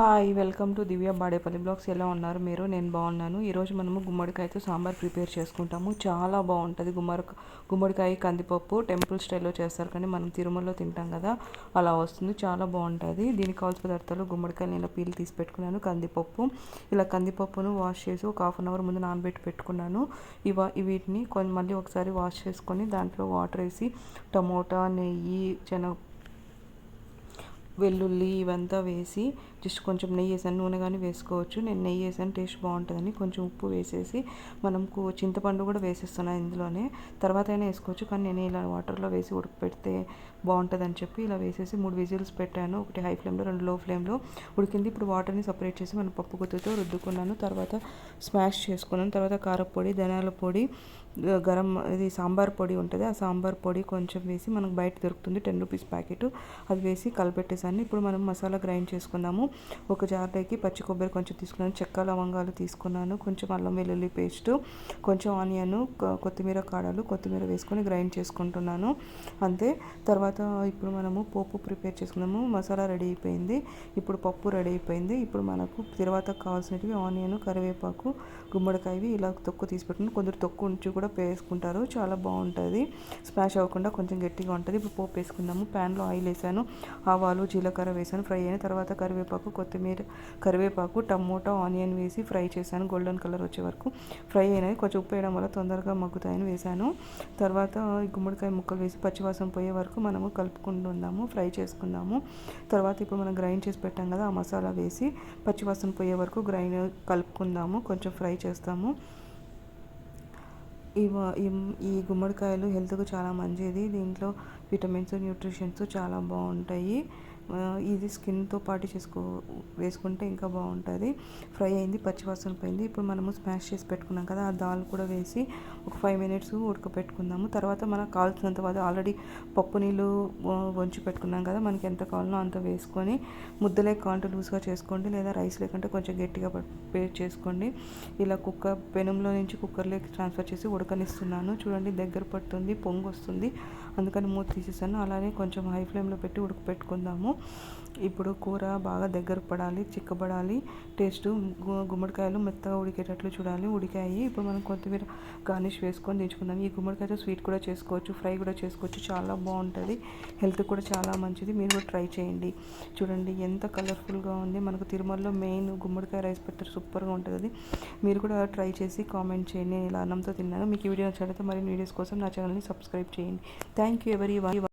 Hi welcome to Divya Badepalli blogs ఎలా ఉన్నారు మీరు? నేను బాగున్నాను. ఈరోజు మనము గుమ్మడికాయతో సాంబార్ ప్రిపేర్ చేసుకుంటాము. చాలా బాగుంటుంది. గుమ్మడి గుమ్మడికాయ కందిపప్పు టెంపుల్ స్టైల్లో చేస్తారు కానీ మనం తిరుమలలో తింటాం కదా అలా వస్తుంది. చాలా బాగుంటుంది. దీనికి కావాల్సిన పదార్థాలు గుమ్మడికాయలు నేను పీల్ తీసి పెట్టుకున్నాను. కందిపప్పు. ఇలా కందిపప్పును వాష్ చేసి ఒక హాఫ్ అన్ అవర్ ముందు నానబెట్టి పెట్టుకున్నాను. ఇవ వీటిని కొంచెం మళ్ళీ ఒకసారి వాష్ చేసుకొని దాంట్లో వాటర్ వేసి టమోటా నెయ్యి శనగ వెల్లుల్లి ఇవంతా వేసి జస్ట్ కొంచెం నెయ్యి వేసాను. నూనె కానీ వేసుకోవచ్చు. నేను నెయ్యి వేసాను. టేస్ట్ బాగుంటుందని కొంచెం ఉప్పు వేసేసి మనం చింతపండు కూడా వేసేస్తున్నాను ఇందులోనే. తర్వాత అయినా వేసుకోవచ్చు. కానీ నేను ఇలా వాటర్లో వేసి ఉడకపెడితే బాగుంటుందని చెప్పి ఇలా వేసేసి మూడు విజిల్స్ పెట్టాను. ఒకటి హై ఫ్లేమ్లో రెండు లో ఫ్లేమ్లో ఉడికింది. ఇప్పుడు వాటర్ని సపరేట్ చేసి మనం పప్పు గుత్తుతో రుద్దుకున్నాను. తర్వాత స్మాష్ చేసుకున్నాను. తర్వాత కారపొడి ధనియాల పొడి గరం ఇది సాంబార్ పొడి ఉంటుంది. ఆ సాంబార్ పొడి కొంచెం వేసి మనకు బయట దొరుకుతుంది టెన్ రూపీస్ ప్యాకెట్. అది వేసి కలిపెట్టేసాను ఇప్పుడు మనం మసాలా గ్రైండ్ చేసుకుందాము ఒక జార్లోకి పచ్చి కొబ్బరి కొంచెం తీసుకున్నాను. చెక్క లవంగాలు తీసుకున్నాను. కొంచెం అల్లం వెల్లుల్లి పేస్టు కొంచెం ఆనియన్ కొత్తిమీర కాడలు కొత్తిమీర వేసుకొని గ్రైండ్ చేసుకుంటున్నాను. అంతే. తర్వాత ఇప్పుడు మనము పోపు ప్రిపేర్ చేసుకున్నాము. మసాలా రెడీ అయిపోయింది. ఇప్పుడు పప్పు రెడీ అయిపోయింది. ఇప్పుడు మనకు తర్వాత కావాల్సినవి ఆనియన్ కరివేపాకు గుమ్మడికాయవి ఇలా తొక్కు తీసి పెట్టుకుని కొందరు తొక్కు ఉంచి కూడా వేసుకుంటారు. చాలా బాగుంటుంది. స్మాష్ అవ్వకుండా కొంచెం గట్టిగా ఉంటుంది. ఇప్పుడు పోపు వేసుకుందాము. ప్యాన్లో ఆయిల్ వేసాను. ఆవాలు జీలకర్ర వేసాను. ఫ్రై అయిన తర్వాత కరివేపాకు కొత్తిమీర కరివేపాకు టమోటా ఆనియన్ వేసి ఫ్రై చేశాను. గోల్డెన్ కలర్ వచ్చే వరకు ఫ్రై అయినవి కొంచెం ఉప్పు వేయడం వల్ల తొందరగా మగ్గుతాయని వేసాను. తర్వాత గుమ్మడికాయ ముక్కలు వేసి పచ్చివాసన పోయే వరకు మనము కలుపుకుంటున్నాము ఫ్రై చేసుకుందాము. తర్వాత ఇప్పుడు మనం గ్రైండ్ చేసి పెట్టాం కదా ఆ మసాలా వేసి పచ్చివాసన పోయే వరకు గ్రైండ్ కలుపుకుందాము. కొంచెం ఫ్రై చేస్తాము. ఈ ఈ గుమ్మడికాయలు హెల్త్కు చాలా మంచిది. దీంట్లో విటమిన్స్ న్యూట్రిషన్స్ చాలా బాగుంటాయి. ఇది స్కిన్తో పాటు చేసుకో వేసుకుంటే ఇంకా బాగుంటుంది. ఫ్రై అయింది పచ్చివాసన పోయింది. ఇప్పుడు మనము స్మాష్ చేసి పెట్టుకున్నాం కదా ఆ దాల్ కూడా వేసి ఒక ఫైవ్ మినిట్స్ ఉడకపెట్టుకుందాము. తర్వాత మనకు కావాల్సినంత అది ఆల్రెడీ పప్పు నీళ్ళు వంచి పెట్టుకున్నాం కదా మనకి ఎంత కావాలనో అంత వేసుకొని ముద్దలే కావాలంటే లూజ్గా చేసుకోండి లేదా రైస్ లేకుంటే కొంచెం గట్టిగా ప్రిపేర్ చేసుకోండి. ఇలా కుక్కర్ పెనంలో నుంచి కుక్కర్లోకి ట్రాన్స్ఫర్ చేసి ఉడకనిస్తున్నాను. చూడండి దగ్గర పడుతుంది పొంగు వస్తుంది అందుకని మూత తీసేసాను. అలానే కొంచెం హై ఫ్లేమ్లో పెట్టి ఉడకపెట్టుకుందాము. ఇప్పుడు కూర బాగా దగ్గర పడాలి చిక్కబడాలి. టేస్ట్ గుమ్మడికాయలు మెత్తగా ఉడికేటట్లు చూడాలి. ఉడికాయి. ఇప్పుడు మనం కొత్తిమీర గార్నిష్ వేసుకొని దించుకుందాం. ఈ గుమ్మడికాయతో స్వీట్ కూడా చేసుకోవచ్చు ఫ్రై కూడా చేసుకోవచ్చు. చాలా బాగుంటుంది. హెల్త్ కూడా చాలా మంచిది. మీరు కూడా ట్రై చేయండి. చూడండి ఎంత కలర్ఫుల్గా ఉంది. మనకు తిరుమలలో మెయిన్ గుమ్మడికాయ రైస్ పెట్టారు సూపర్గా ఉంటుంది. మీరు కూడా ట్రై చేసి కామెంట్ చేయండి. నేను ఇలా అన్నంతో తిన్నాను. మీకు ఈ వీడియో నచ్చినట్లయితే మరిన్ని వీడియోస్ కోసం నా ఛానల్ని సబ్స్క్రైబ్ చేయండి. Thank you everyone.